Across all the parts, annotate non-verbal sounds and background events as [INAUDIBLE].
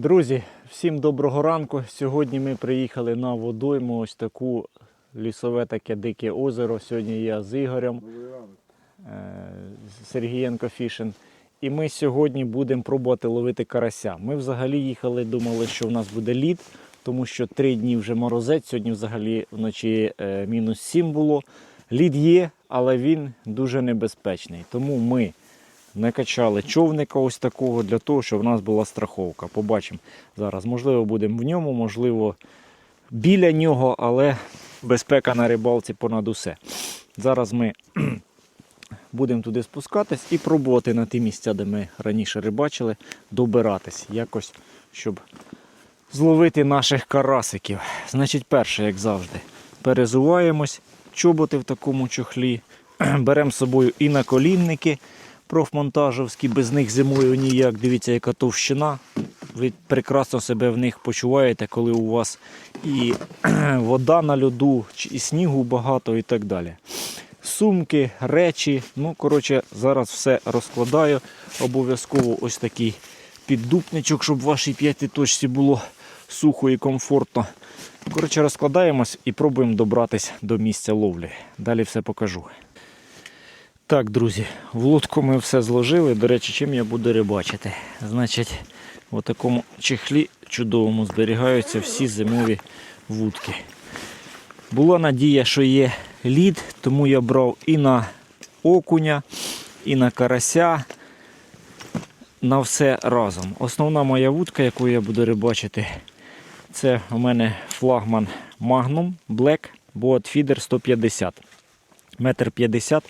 Друзі, всім доброго ранку. Сьогодні ми приїхали на водойму, ось таку лісове таке дике озеро. Сьогодні я з Ігорем е, Сергієнко Фішин. І ми сьогодні будемо пробувати ловити карася. Ми взагалі їхали, думали, що в нас буде лід, тому що три дні вже морозець. Сьогодні взагалі вночі е, мінус 7 було. Лід є, але він дуже небезпечний. Тому ми накачали човника ось такого для того, щоб в нас була страховка. Побачимо зараз. Можливо, будемо в ньому, можливо, біля нього, але безпека на рибалці понад усе. Зараз ми [CLEARS THROAT] будемо туди спускатись і пробувати на ті місця, де ми раніше рибачили, добиратись якось, щоб зловити наших карасиків. Значить, перше, як завжди, перезуваємось, чоботи в такому чохлі, [CLEARS THROAT] беремо з собою і наколінники профмонтажовські, без них зимою ніяк. Дивіться, яка товщина. Ви прекрасно себе в них почуваєте, коли у вас і [CLEARS THROAT] вода на льоду, і снігу багато і так далі. Сумки, речі. Ну, коротше, зараз все розкладаю. Обов'язково ось такий піддупничок, щоб в вашій п'ятій точці було сухо і комфортно. Коротше, розкладаємось і пробуємо добратися до місця ловлі. Далі все покажу. Так, друзі, в лодку ми все зложили. До речі, чим я буду рибачити? Значить, в такому чехлі чудовому зберігаються всі зимові вудки. Була надія, що є лід, тому я брав і на окуня, і на карася. На все разом. Основна моя вудка, яку я буду рибачити, це у мене флагман Magnum Black Boat Feeder 150. Метр 50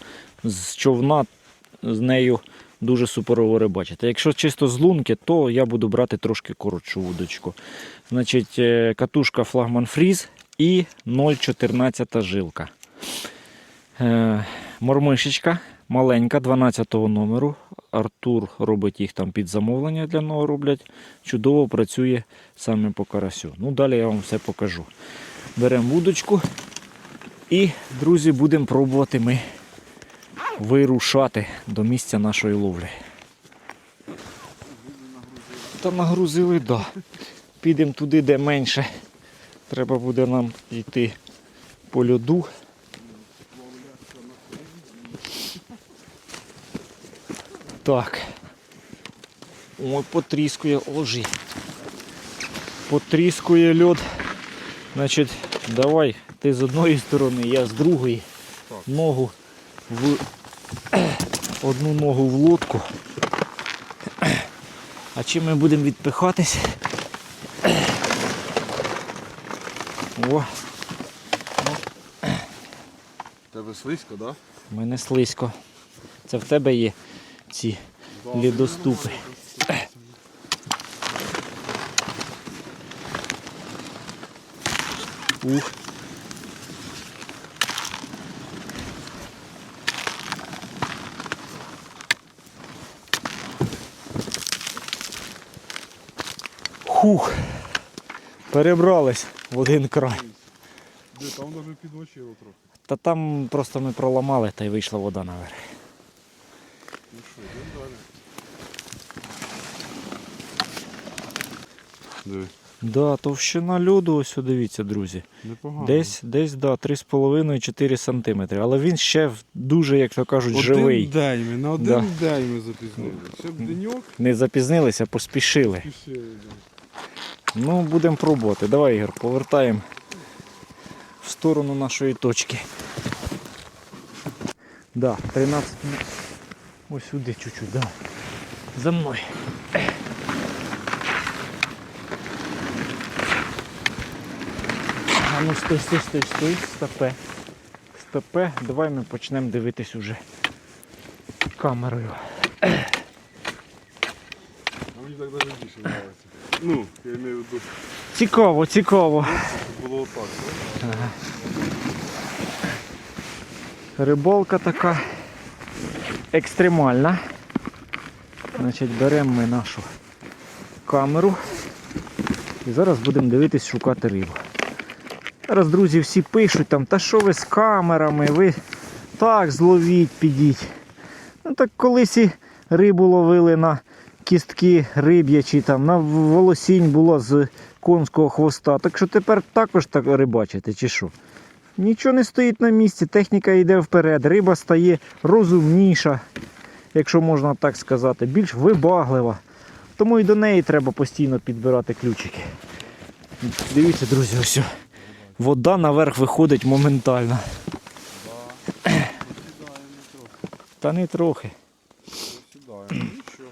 з човна з нею дуже суперово рибачити. Якщо чисто з лунки, то я буду брати трошки коротшу вудочку. Значить, е, катушка флагман фріз і 0,14 жилка. Е, Мормишечка маленька, 12 номеру. Артур робить їх там під замовлення для нього роблять. Чудово працює саме по карасю. Ну, далі я вам все покажу. Беремо вудочку і, друзі, будемо пробувати ми вирушати до місця нашої ловлі. Та нагрузили, так. Да. Підемо туди, де менше. Треба буде нам йти по льоду. Так. Ой, потріскує ложі. Потріскує льод. Значить, давай ти з одної сторони, я з другої. Ногу в одну ногу в лодку. А чим ми будемо відпихатись? О, Тебе слизько, да? в мене слизько. Це в тебе є ці лідоступи. Ух. Хух. Перебрались в один край. Де, там навіть підмочило трохи. Та там просто ми проламали та й вийшла вода наверх. Ну що, йдемо далі. Диви, Да, товщина льоду, ось дивіться, друзі. непогано. Десь, десь, да, 3,5-4 см. Але він ще дуже, як то кажуть, один живий. день ми, на один Да. день ми запізнилися. Ще деньок Не запізнилися, поспішили. пішли. Ну, будемо пробувати. Давай, Ігор, повертаємо в сторону нашої точки. Да, 13 минут. Ось сюди чуть-чуть, да. За мною. А ну стой, стой, стой, стой, стопе. Стопе. Давай ми почнемо дивитись уже камерою. А мені так навіть більше подобається. Ну, я маю в виду, Цікаво, цікаво. було отак. да? Рибалка така екстремальна. Значить, беремо ми нашу камеру і зараз будемо дивитись шукати рибу. Зараз, друзі, всі пишуть там, та що ви з камерами, ви так зловіть, підіть. Ну так колись і рибу ловили на кістки риб'ячі, там, на волосінь була з конського хвоста. Так що тепер також так рибачите, чи що? Нічого не стоїть на місці, техніка йде вперед, риба стає розумніша, якщо можна так сказати, більш вибаглива. Тому і до неї треба постійно підбирати ключики. Дивіться, друзі, ось. Вода наверх виходить моментально. Та не трохи. Сідає. Нічого, нічого,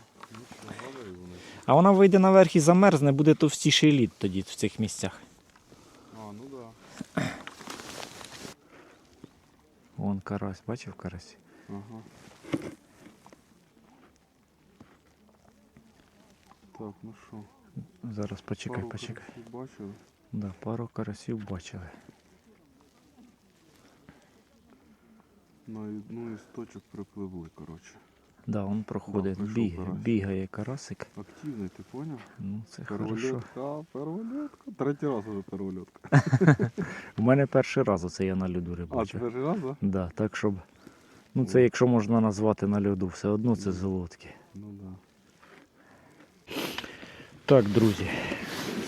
говори вони. А вона вийде наверх і замерзне, буде товстіший лід тоді в цих місцях. А, ну да. Вон карась, бачив карась? Ага. Так, ну що? Зараз почекай, пару почекай. карасів Бачили? Да, пару карасів бачили. На одну із точок припливли, коротше. Да, він проходить, прийшов біг, карась. бігає карасик. Активний, ти поняв? Ну, це хорошо. Первольотка. Третій раз уже первольотка. [LAUGHS] У мене перший раз оце я на льоду рибачу. А, це перший раз, да? Да, так щоб. Ну це якщо можна назвати на льоду, все одно це золотки. Ну да. Так, друзі,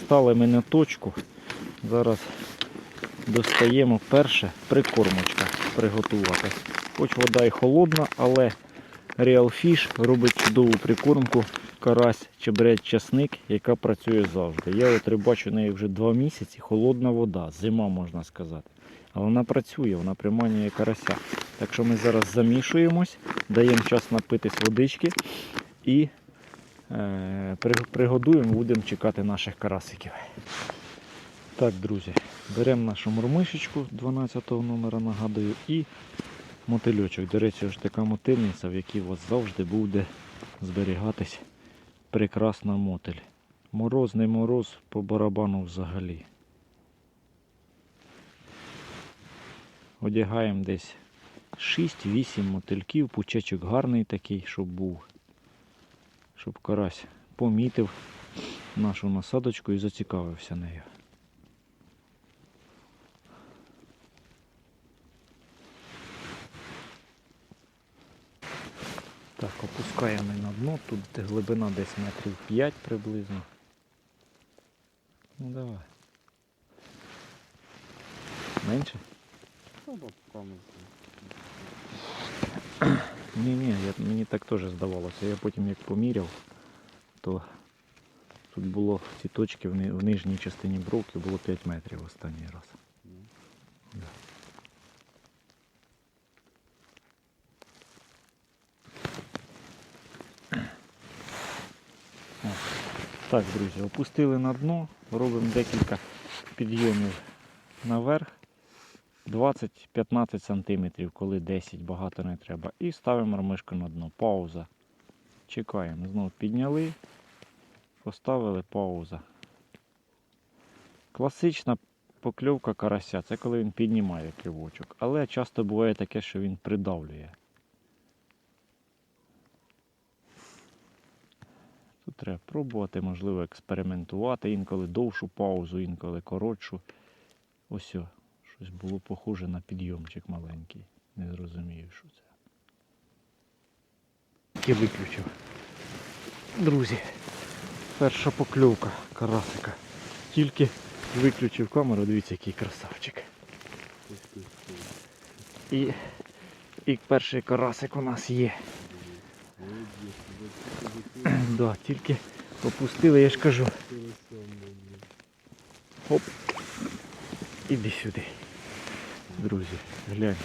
стали ми на точку. Зараз достаємо перше прикормочка приготувати. Хоч вода і холодна, але Real Fish робить чудову прикормку карась, чебрець, часник, яка працює завжди. Я от рибачу неї вже два місяці, холодна вода, зима можна сказати. А вона працює, вона приманює карася. Так що ми зараз замішуємось, даємо час напитись водички і Е, Пригодуємо, будемо чекати наших карасиків. Так, друзі, беремо нашу мурмишечку 12 номера, нагадую, і мотильочок. До речі, ось така мотильниця, в якій у вас завжди буде зберігатись прекрасна мотиль. Мороз, не мороз, по барабану взагалі. Одягаємо десь 6-8 мотильків, пучечок гарний такий, щоб був щоб карась помітив нашу насадочку і зацікавився нею. Так, опускаємо на дно, тут глибина десь метрів 5 приблизно. Ну давай. Менше? Ну, да. Ні, ні, мені так теж здавалося. Я потім як поміряв, то тут було ці точки в, в нижній частині бровки було 5 метрів останній раз. Да. О, Так, друзі, опустили на дно, робимо декілька підйомів наверх. 20-15 см, коли 10 багато не треба. І ставимо ромишку на дно. Пауза. Чекаємо. Знову підняли, поставили пауза. Класична покльовка карася це коли він піднімає клювочок. Але часто буває таке, що він придавлює. Треба пробувати, можливо, експериментувати. Інколи довшу паузу, інколи коротшу. Ось. о. Щось було похоже на підйомчик маленький. Не зрозумію, що це. Я виключив. Друзі, перша покльовка карасика. Тільки виключив камеру, дивіться, який красавчик. І, і перший карасик у нас є. Молодець, тебе тільки закинув, Да, тільки опустили, я ж кажу. Оп. Іди сюди. Друзі, гляньте.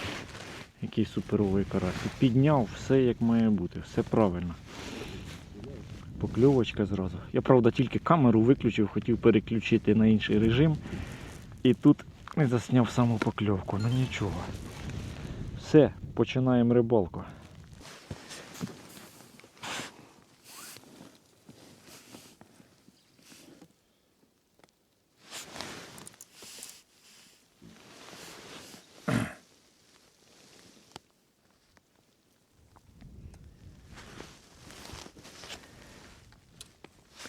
Який суперовий карась. Підняв все як має бути, все правильно. Покльовочка зразу. Я правда тільки камеру виключив, хотів переключити на інший режим. І тут не засняв саму покльовку. Ну нічого. Все, починаємо рибалку.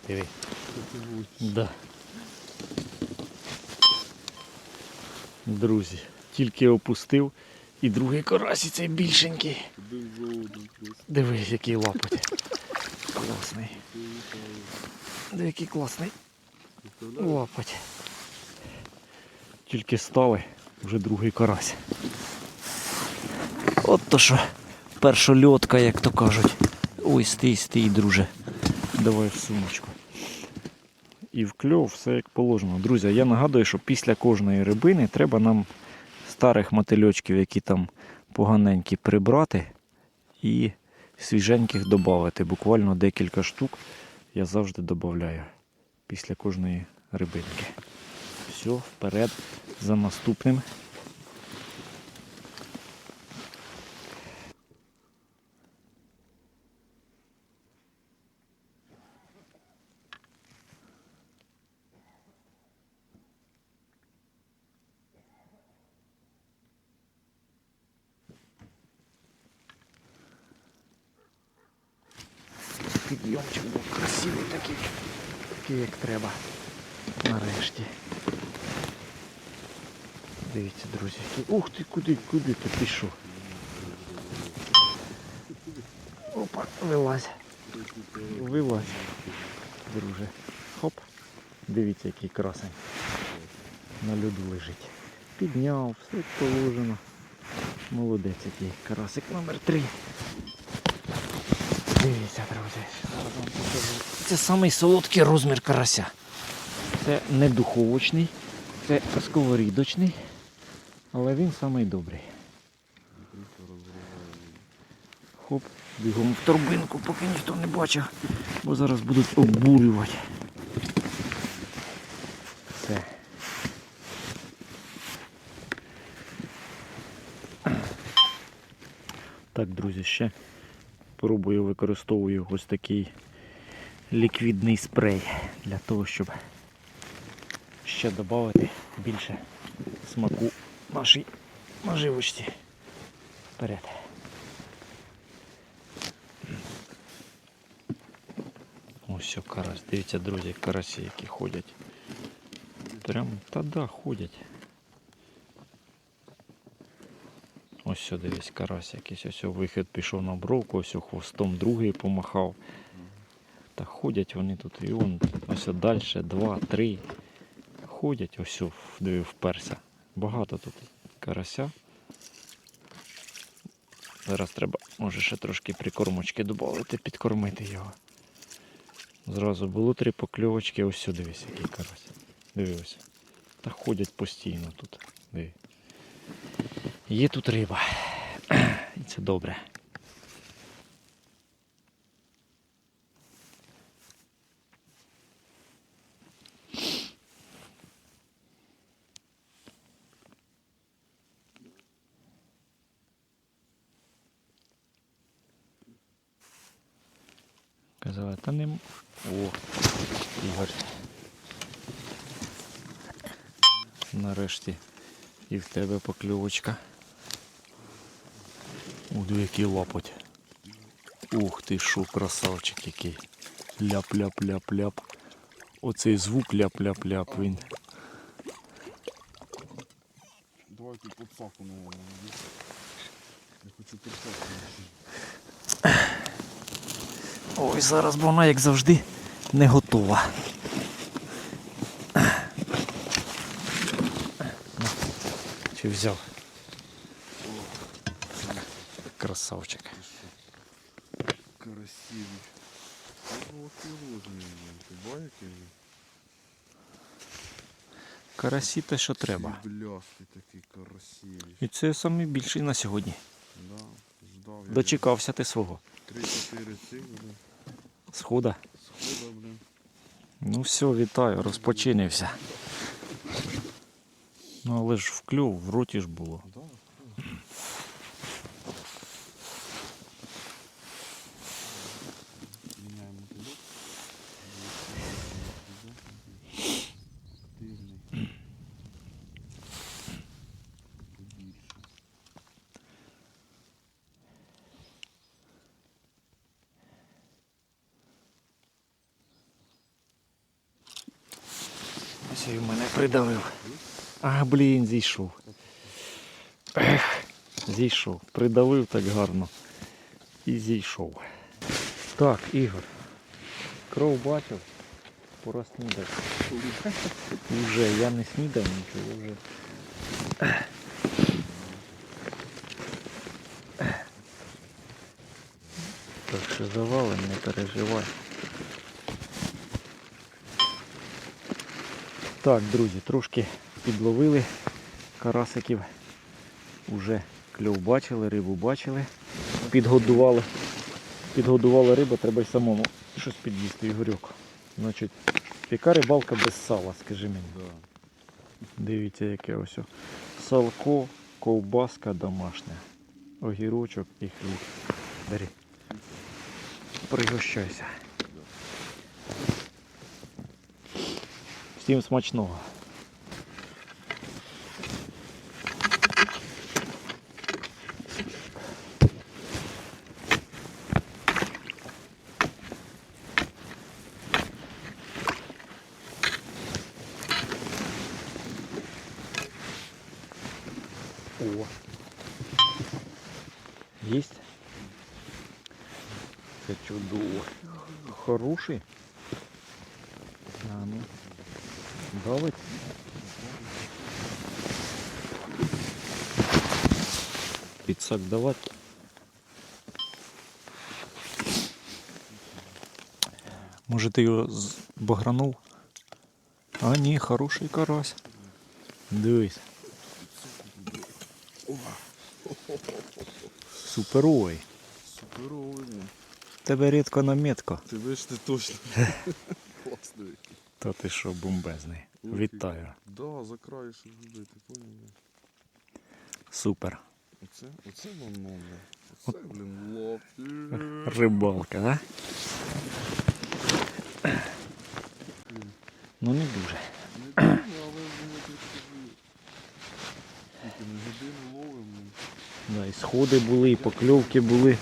Диви. Да. Друзі, тільки опустив і другий карась і цей більшенький. Дивись, який лапоть. класний. Де який класний. Лапать. Тільки стали, вже другий карась. От то що, першольотка, як то кажуть. Ой, стій, стій, друже. Давай в сумочку. І в кльов все як положено. Друзі, я нагадую, що після кожної рибини треба нам старих мотильочків, які там поганенькі, прибрати і свіженьких додати. Буквально декілька штук я завжди додаю після кожної рибинки. Все, вперед за наступним. Підйомчик був красивий такий, такий як треба. Нарешті. Дивіться, друзі. Ух ти, куди, куди ти пішов? Опа, вилазь. Вилазь. Друже. Хоп. Дивіться, який красень. На льоду лежить. Підняв, все положено. Молодець який. Карасик номер три. Дивіться, друзі. Це самий солодкий розмір карася. Це не духовочний, це сковорідочний, але він самий добрий. Хоп, бігом в торбинку, поки ніхто не бачив, бо зараз будуть обурювати. Все. Так, друзі, ще пробую використовую ось такий ліквідний спрей для того, щоб ще додати більше смаку нашій наживочці. Вперед. Ось карась. Дивіться, друзі, карасі, які ходять. Прям та да, ходять. Ось сюди дивись карась якийсь. Ось вихід пішов на бровку, ось хвостом другий помахав. Та ходять вони тут і он ось далі, два, три. Ходять, ось диви, вперся. Багато тут карася. Зараз треба, може, ще трошки прикормочки додати, підкормити його. Зразу було три покльовочки, ось сюди дивись, який карась. Дивись. Та ходять постійно тут. Диви. Є тут риба. [CLEARS THROAT] І це добре. Казала, та не. О, Ігор. Нарешті. І в тебе покльовочка. Диви, який лапоть. Ух ти шо, красавчик який. Ляп-ляп-ляп-ляп. Оцей звук ляп-ляп-ляп він. Давайте подсаку, наверное. Я хочу подсаку. Ой, зараз бо вона, як завжди, не готова. Чи взяв? Красавчик. Красивий. Він? Карасі те, що треба. І це найбільший на сьогодні. Да. Дочекався ти свого. 3-4 цих, Схуда. Схода. Схода, блин. Ну все, вітаю, розпочинився. Ну але ж вкльов, в роті ж було. Ось мене придавив. А, блін, зійшов. Ех, зійшов. Придавив так гарно. І зійшов. Так, Ігор, Кров бачив, пора снідати. Уже, я не снідав нічого вже. Так що завалим, не переживай. Так, друзі, трошки підловили карасиків. Уже кльов бачили, рибу бачили. Підгодували. Підгодували рибу, треба й самому щось під'їсти, Ігорюк. Значить, яка рибалка без сала, скажи мені. Да. Дивіться, яке ось. Салко, ковбаска домашня. Огірочок і хліб. Бери. Пригощайся. Всім смачного. О. Есть? Це чудово. Хороший. А ну. Давить. Підсак давати. Може ти його багранув? А ні, хороший карась. Дивись. Суперовий. Суперовий. Тебе рідко наметка. Ти вийшли точно. Класний. Та ти що, бомбезний. Вітаю. Да, за краю щоб зробити, поняв? Супер. Оце, оце блін. Оце, блін, лапті. Рибалка, да? Ну не дуже. Не дивно, але воно трішки. Годину ловимо. Да, і сходи були, і покльовки були.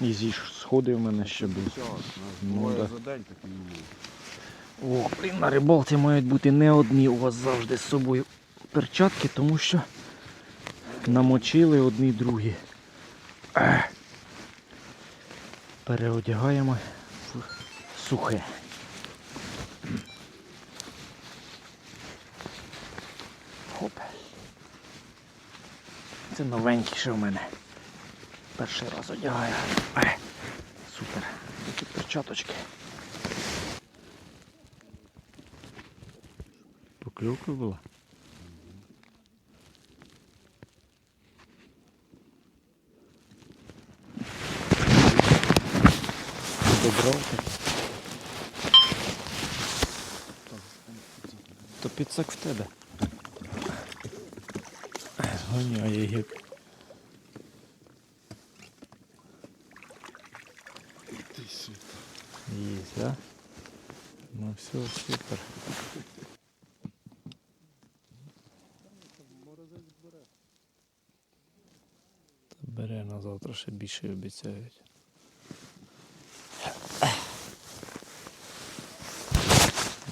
І зі сходи в мене ще були. Ну, да. О, блін, на рибалці мають бути не одні у вас завжди з собою перчатки, тому що намочили одні другі. Ех. Переодягаємо в сухе. Хоп. Це новенький ще в мене. Перший раз одягаю. Ех. Супер. Такі перчаточки. Поклевка була? Добрав. То підсак в тебе. Гоняє сі. Есть, да? Ну все, супер. Бере на завтра ще більше обіцяють.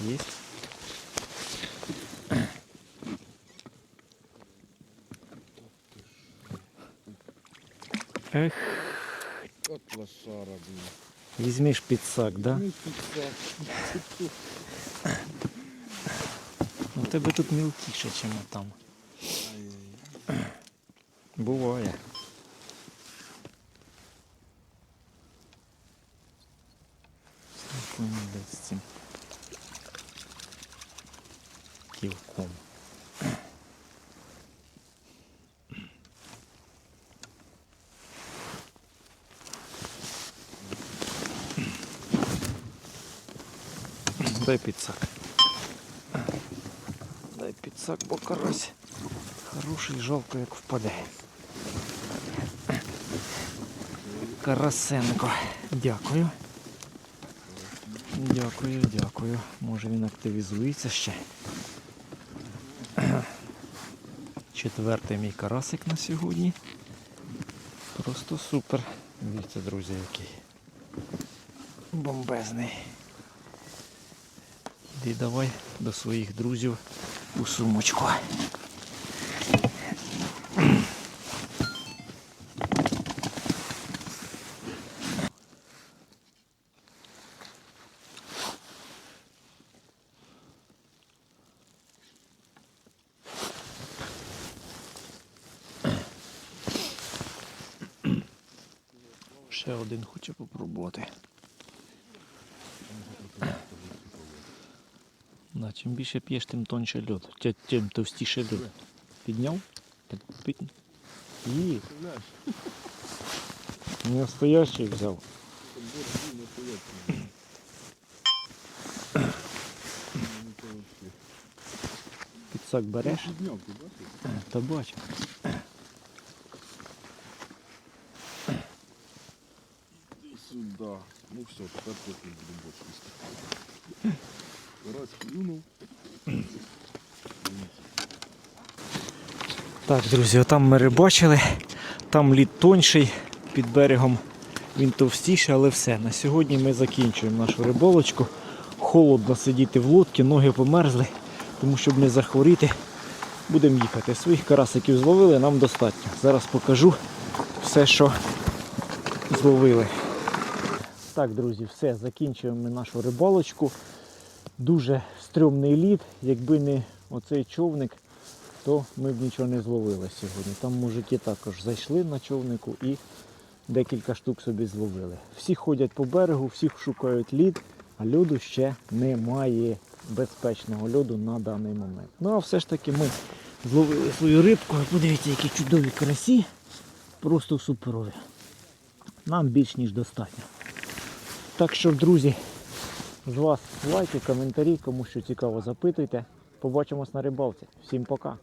Есть? Ех, От лошара, блін. візьмеш підсак, да? Ну, підсак. Ну, в тебе тут мілкіше, ніж там. Буває. Спокійно десь з цим Дай підсак. Дай підсак, бо карась. Хороший, жалко, як впаде. Карасенко. Дякую. Дякую, дякую. Може він активізується ще. Четвертий мій карасик на сьогодні. Просто супер. Дивіться, друзі, який. Бомбезний. Іди давай до своїх друзів у сумочку. Ще один хоче попробувати. чим більше п'єш, тим тоньше льод. Тя- Тим товстіше льод. Підняв? Так, під... Є. Не настоящий взяв. Підсак береш? Підняв, ти бачиш? Та бачу. Іди сюди. Ну все, тепер потім будемо більше їсти. Раз клюнув. Так, друзі, отам ми рибачили. Там лід тонший, під берегом він товстіший, але все. На сьогодні ми закінчуємо нашу риболочку. Холодно сидіти в лодці, ноги померзли, тому щоб не захворіти, будемо їхати. Своїх карасиків зловили, нам достатньо. Зараз покажу все, що зловили. Так, друзі, все, закінчуємо ми нашу рибалочку. Дуже стрьомний лід. Якби не оцей човник, то ми б нічого не зловили сьогодні. Там мужики також зайшли на човнику і декілька штук собі зловили. Всі ходять по берегу, всі шукають лід, а льоду ще немає безпечного льоду на даний момент. Ну а все ж таки ми зловили свою рибку. Подивіться, які чудові красі. Просто суперові. Нам більш ніж достатньо. Так що, друзі, з вас лайки, коментарі, кому що цікаво, запитуйте. Побачимось на рибалці. Всім пока.